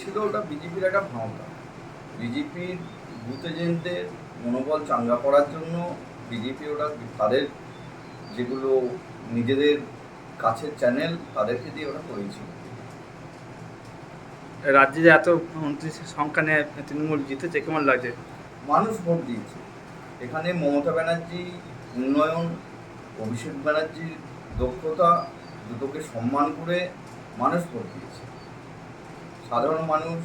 ছিল ওটা বিজেপির একটা ভাবনা বিজেপির বুথ এজেন্টদের মনোবল চাঙ্গা করার জন্য বিজেপি ওটা তাদের যেগুলো নিজেদের কাছের চ্যানেল তাদেরকে দিয়ে ওটা করেছিল। রাজ্যে যে এত মন্ত্রী সংখ্যা নিয়ে তৃণমূল জিতেছে কেমন লাগছে? মানুষ ভোট দিয়েছে। এখানে মমতা ব্যানার্জি উন্নয়ন অভিষেক ব্যানার্জির দক্ষতা দুটোকে সম্মান করে মানুষ ভোট দিয়েছে। সাধারণ মানুষ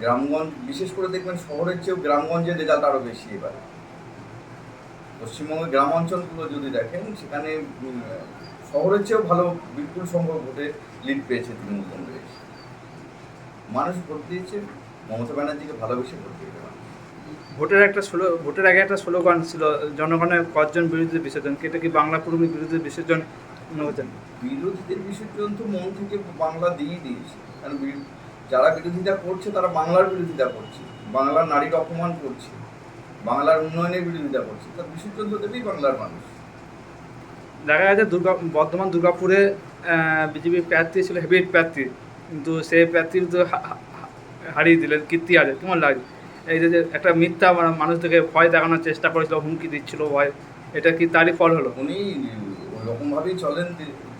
গ্রামগঞ্জ বিশেষ করে দেখবেন শহরের চেয়েও গ্রামগঞ্জের রেজাল্ট আরও বেশি এবার। পশ্চিমবঙ্গের গ্রাম অঞ্চলগুলো যদি দেখেন সেখানে শহরের চেয়েও ভালো বিপুল সংখ্যক ভোটে লিড পেয়েছে তৃণমূল কংগ্রেস। মানুষ ভোট দিয়েছে মমতা ব্যানার্জিকে ভালোবেসে ভোট দিয়েছে। ভোটের একটা স্লো ভোটের আগে একটা স্লোগান ছিল জনগণের কজন বিরুদ্ধে বিসর্জন। এটা কি বাংলা পুরুমি বিরুদ্ধে বিসর্জন বিরোধীদের বিসর্জন তো মন থেকে বাংলা দিয়ে দিয়েছে। কারণ যারা বিরোধিতা করছে তারা বাংলার বিরোধিতা করছে বাংলার নারীর অপমান করছে বাংলার উন্নয়নের বিরোধিতা করছে। তার তো দেবেই বাংলার মানুষ। দেখা যাচ্ছে দুর্গা বর্ধমান দুর্গাপুরে বিজেপি প্রার্থী ছিল হেভিট প্রার্থী। কিন্তু সেই প্রার্থী তো হারিয়ে দিলেন কীর্তি আছে কেমন লাগে? এই যে একটা মিথ্যা মা- মানুষদেরকে ভয় দেখানোর চেষ্টা করেছিল হুমকি দিচ্ছিল ভয় এটা কি তারই ফল হলো? উনি ওই রকমভাবেই চলেন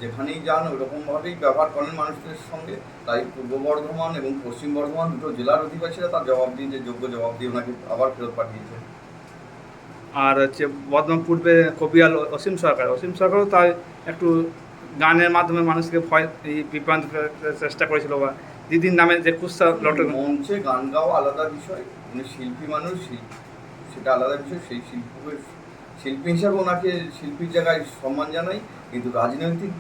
যেখানেই যান ওই রকমভাবেই ব্যবহার করেন মানুষদের সঙ্গে। তাই পূর্ব বর্ধমান এবং পশ্চিম বর্ধমান দুটো জেলার অধিবাসীরা তার জবাব দিয়ে যে যোগ্য জবাব দিয়ে ওনাকে আবার ফেরত পাঠিয়েছে আর হচ্ছে বর্ধমান পূর্বে কবিয়াল অসীম সরকার। অসীম সরকারও তাই একটু গানের মাধ্যমে মানুষকে ভয় বিভ্রান্ত চেষ্টা করেছিল বা দিদির নামে যে কুস্তা লটক মঞ্চে গান গাওয়া আলাদা বিষয়। উনি শিল্পী মানুষ শিল্প সেটা আলাদা বিষয়। সেই শিল্পকে শিল্পী হিসাবে ওনাকে শিল্পীর জায়গায় সম্মান জানাই কিন্তু রাজনৈতিক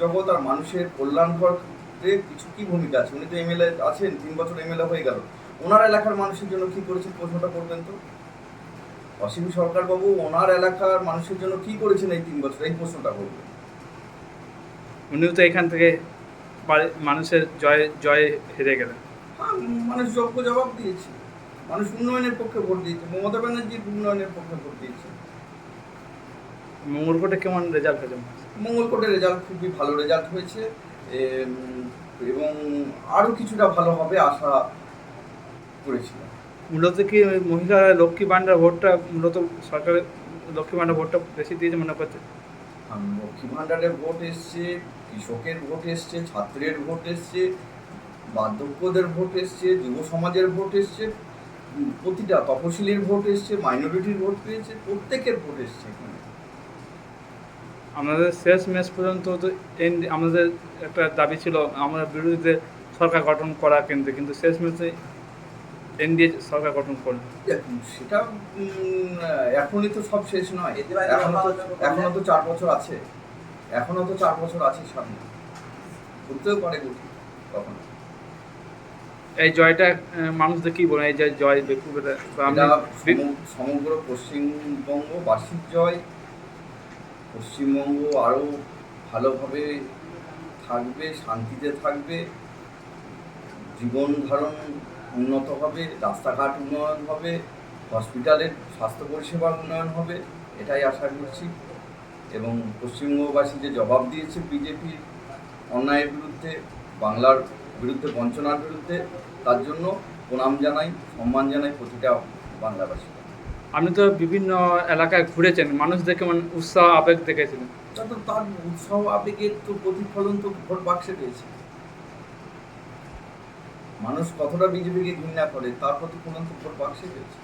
জগৎ আর মানুষের কল্যাণ করতে কিছু কি ভূমিকা আছে? উনি তো এমএলএ আছেন তিন বছর এমএলএ হয়ে গেল। ওনার এলাকার মানুষের জন্য কি করেছেন প্রশ্নটা করবেন তো? অসীম সরকার বাবু ওনার এলাকার মানুষের জন্য কি করেছেন এই তিন বছর? এই প্রশ্নটা করবেন। উনিও তো এখান থেকে মানুষের জয় জয় হেরে গেলেন। হ্যাঁ, মানুষ যোগ্য জবাব দিয়েছে। মানুষ উন্নয়নের পক্ষে ভোট দিয়েছে। মমতা ব্যানার্জি উন্নয়নের পক্ষে ভোট দিয়েছে। মঙ্গলকোটে কেমন রেজাল্ট হয়েছে মঙ্গলকোটের রেজাল্ট খুবই ভালো রেজাল্ট হয়েছে। এবং আরও কিছুটা ভালো হবে আশা করেছিলাম। মূলত কি ওই মহিলা লক্ষ্মী ভাণ্ডার ভোটটা মূলত সরকারের লক্ষ্মী ভাণ্ডার ভোটটা বেশি দিয়েছে মনে করছে? আর লক্ষ্মী ভাণ্ডারের ভোট এসছে কৃষকের ভোট এসছে ছাত্রের ভোট এসছে বার্ধক্যদের ভোট এসছে যুব সমাজের ভোট এসছে প্রতিটা তপশিলির ভোট এসছে মাইনরিটির ভোট পেয়েছে প্রত্যেকের ভোট এসছে এখানে। আমাদের শেষ ম্যাচ পর্যন্ত তো আমাদের একটা দাবি ছিল আমরা বিরোধীতে সরকার গঠন করা কিন্তু কিন্তু শেষ ম্যাচে এনডিএ সরকার গঠন করল। সেটা এখনই তো সব শেষ নয়। এখনও তো এখনও তো চার বছর আছে। এখনও তো চার বছর আছে সামনে। করতেও পারে গতি কখনো। এই জয়টা মানুষদের কি বলে এই যে জয় সম- সমগ্র পশ্চিমবঙ্গবাসীর জয়। পশ্চিমবঙ্গ আরও ভালোভাবে থাকবে, শান্তিতে থাকবে, জীবন ধারণ উন্নত হবে, রাস্তাঘাট উন্নয়ন হবে, হসপিটালের স্বাস্থ্য পরিষেবার উন্নয়ন হবে, এটাই আশা করছি। এবং পশ্চিমবঙ্গবাসী যে জবাব দিয়েছে বিজেপির অন্যায়ের বিরুদ্ধে, বাংলার বিরুদ্ধে, বঞ্চনার বিরুদ্ধে, তার জন্য প্রণাম জানাই, সম্মান জানাই প্রতিটা বাংলাবাসী আপনি তো বিভিন্ন এলাকায় ঘুরেছেন, মানুষ দেখে মানে উৎসাহ, আবেগ দেখেছিলেন। তা তার উৎসাহ, আবেগের তো প্রতিফলন তো ভোট বাক্সে পেয়েছে মানুষ কতটা বিজেপিকে ঘৃণা করে, তার প্রতিফলন তো ভোট বাক্সে পেয়েছে